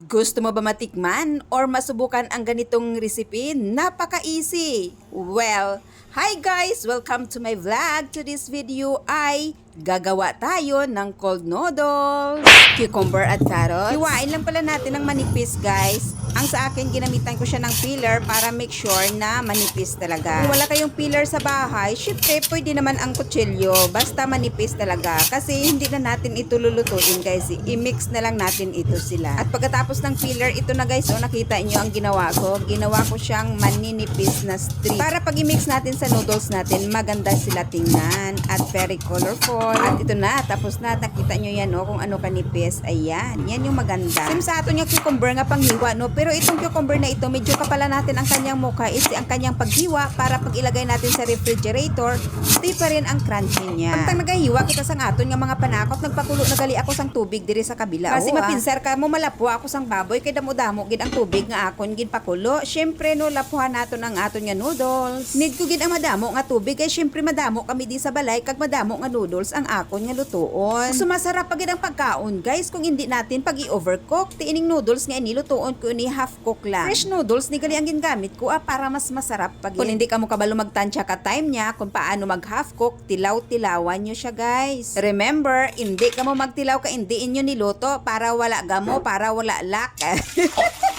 Gusto mo ba matikman or masubukan ang ganitong recipe? Napaka-easy! Well, hi guys! Welcome to my vlog. To this video ay gagawa tayo ng cold noodles, cucumber at carrots. Hiwain lang pala natin ng manipis guys. Ang sa akin, ginamitan ko siya ng peeler para make sure na manipis talaga. Kung wala kayong peeler sa bahay, syempre pwede naman ang kutsilyo. Basta manipis talaga. Kasi hindi na natin ito lulutuin guys. I-mix na lang natin ito sila. At pagkatapos ng peeler, ito na guys, oh, nakita nyo ang ginawa ko. Ginawa ko siyang maninipis na strip. Para pag i-mix natin sa noodles natin, maganda sila tingnan. At very colorful. At ito na, tapos na. Nakita nyo yan, oh, kung ano kanipis. Ayan, yan yung maganda. Sim sa ato yung cucumber nga panghiwa, no? Pero itong cucumber na ito, medyo kapala natin ang kanyang mukha is ang kanyang paghiwa para pag ilagay natin sa refrigerator, stay pa rin ang crunchy niya. Pag nagahiwa kita sang aton nga mga panakot, nagpakulo na gali ako sang tubig diri sa kabila. Kasi Oo, ah. mapinsar ka mo malapwa ako sang baboy kay damo-damo gid ang tubig nga akon gid pakulo. Syempre no lapuhan naton ang aton nga noodles. Need ko gid ang madamo nga tubig kay syempre madamo kami di sa balay kag madamo nga noodles ang akon nga lutuon. Sumasarap pa gid ang pagkaon guys kung hindi natin pag i-overcook. Tiining noodles nga inilutuon ko ni half cook lang. Fresh noodles ni gali ang gingamit ko ah, para mas masarap pag Kung hindi ka mo kabalo magtansya ka time niya kung paano mag half cook, tilaw-tilawan nyo siya guys. Remember, hindi ka mo magtilaw ka hindi inyo niluto para wala gamo, para wala lak.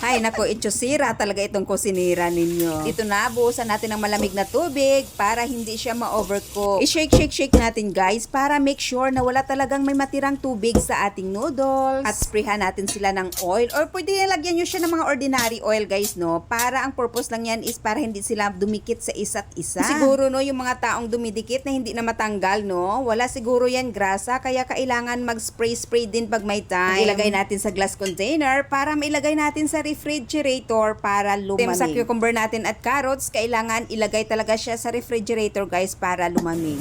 Ay, nako, sira talaga itong kusinira ninyo. Dito na, buusan natin ng malamig na tubig para hindi siya ma-overcook. I-shake, shake, shake natin guys para make sure na wala talagang may matirang tubig sa ating noodles. At sprayhan natin sila ng oil or pwede lagyan nyo siya ng mga ordinary oil guys, no? Para ang purpose lang yan is para hindi sila dumikit sa isa't isa. Siguro, no, yung mga taong dumidikit na hindi na matanggal, no? Wala siguro yan grasa, kaya kailangan mag-spray-spray din pag may time. Ilagay natin sa glass container para mailagay natin sa refrigerator para lumamig. Sa cucumber natin at carrots, kailangan ilagay talaga siya sa refrigerator guys para lumamig.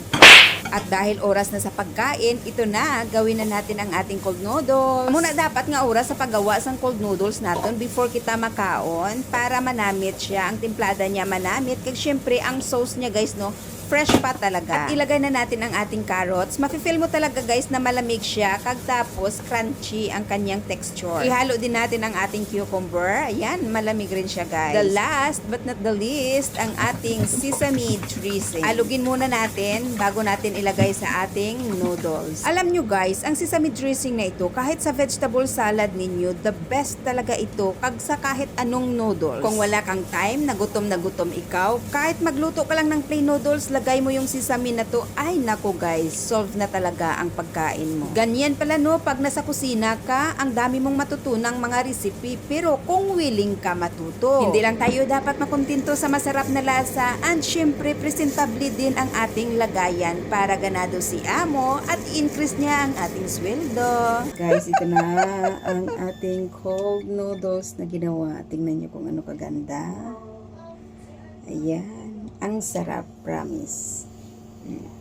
At dahil oras na sa pagkain, ito na, gawin na natin ang ating cold noodles. Muna dapat nga oras sa paggawa ng cold noodles natin before kita makaon para manamit siya. Ang timplada niya manamit. Kaya syempre, ang sauce niya guys, no, fresh pa talaga. At ilagay na natin ang ating carrots. Mafe-feel mo talaga guys na malamig siya. Kag tapos, crunchy ang kanyang texture. Ihalo din natin ang ating cucumber. Ayan, malamig rin siya guys. The last but not the least, ang ating sesame dressing. Alugin muna natin bago natin ilagay sa ating noodles. Alam nyo guys, ang sesame dressing na ito, kahit sa vegetable salad ninyo, the best talaga ito kag sa kahit anong noodles. Kung wala kang time, nagutom na gutom ikaw, kahit magluto ka lang ng plain noodles, lagay mo yung sesame na to, ay nako guys, solve na talaga ang pagkain mo. Ganyan pala no, pag nasa kusina ka, ang dami mong matutunang mga recipe, pero kung willing ka matuto. Hindi lang tayo dapat makontento sa masarap na lasa, and syempre presentably din ang ating lagayan para ganado si amo at increase niya ang ating sweldo. Guys, ito na ang ating cold noodles na ginawa. Tingnan niyo kung ano kaganda. Ayan. Ang sarap, promise. Mm.